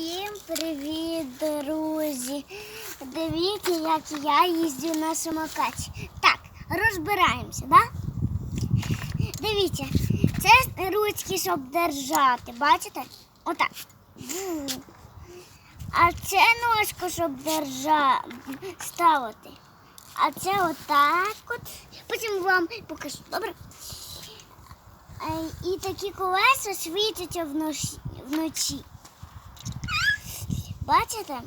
Всім привіт, друзі! Дивіться, як я їздю на самокаті. Так, розбираємося, да? Дивіться, це ручки, щоб держати, бачите? Отак. А це ножку, щоб держати, ставити. А це отак от. Потім вам покажу, добре? Е, І такі колеса світяться вночі. Бачите?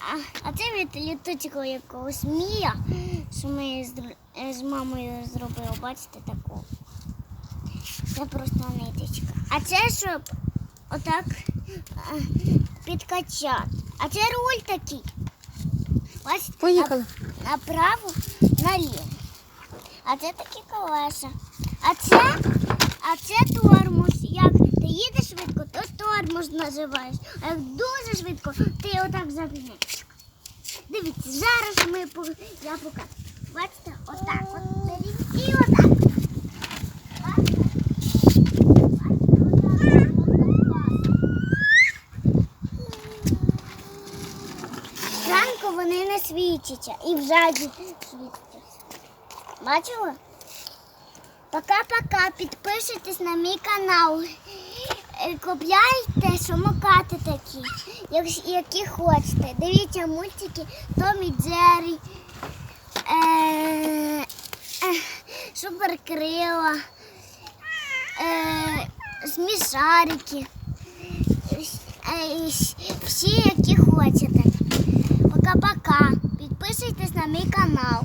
А, а це від літочку якогось мія, що ми з, е, з мамою зробили. Бачите таку? Це просто ниточка. А це щоб отак е, підкачати. А це руль такий. Бачите? Поїхали. На- Направо, наліво. А це такі колеса. А це, а це тормоз. Як ти їдеш швидко, то тормоз. А як дуже швидко, ти отак загнеш. Дивіться, зараз ми по- я покажу. Бачите, отак от і отак. Зранку вони не світяться і взаді світяться. Бачили? Пока-пока. Підписуйтесь на мій канал. Е, Купляйте самокати такі, які хочете. Дивіться мультики Том і Джері, е, е, Суперкрила, Смішарики. Е, Всі, які хочете. Пока-пока. Підписуйтесь на мій канал.